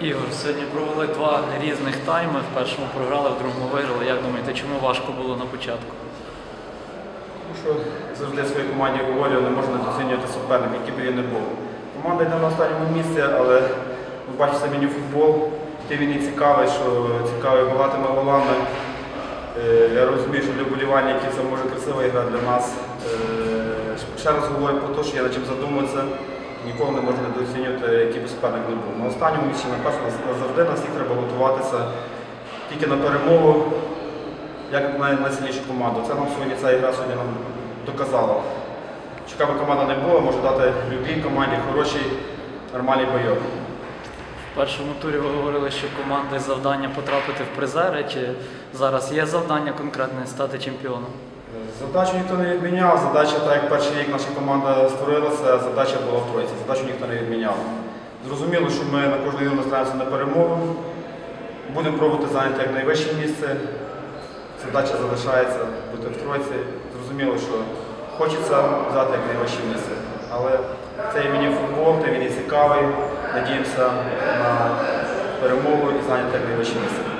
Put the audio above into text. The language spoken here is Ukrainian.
Ігор, сьогодні провели два різних тайми. В першому програли, в другому виграли. Як думаєте, чому важко було на початку? Тому що завжди своїй команді говорю, не можна недооцінювати суперника, який би він не був. Команда йде на останньому місці, але ви бачите мені футбол. Тим він і цікавий, що цікавий багатими голами. Е, Я розумію, що для вболівальників це може красива ігра для нас. Е, Ще раз говорю про те, що є над чим задуматися. Ніколи не можна недооцінювати, який би суперник не був. На останньому місці, напевно, завжди на всіх треба готуватися тільки на перемогу як на найсильнішу команду. Це нам сьогодні ця ігра сьогодні нам доказала. Яка команда не була, може дати любій команді хороший, нормальний бойок. В першому турі ви говорили, що команди завдання потрапити в призери. Чи зараз є завдання конкретне стати чемпіоном? Задачу ніхто не відміняв. Задача, так як перший рік наша команда створилася, задача була в тройці. Задачу ніхто не відміняв. Зрозуміло, що ми на кожну ігру настраємося на перемогу. Будемо пробувати зайняти як найвище місце. Задача залишається бути в тройці. Зрозуміло, що хочеться взяти як найвище місце. Але це і мені футбол, це він і цікавий. Надіємося на перемогу і зайняти як найвище місце.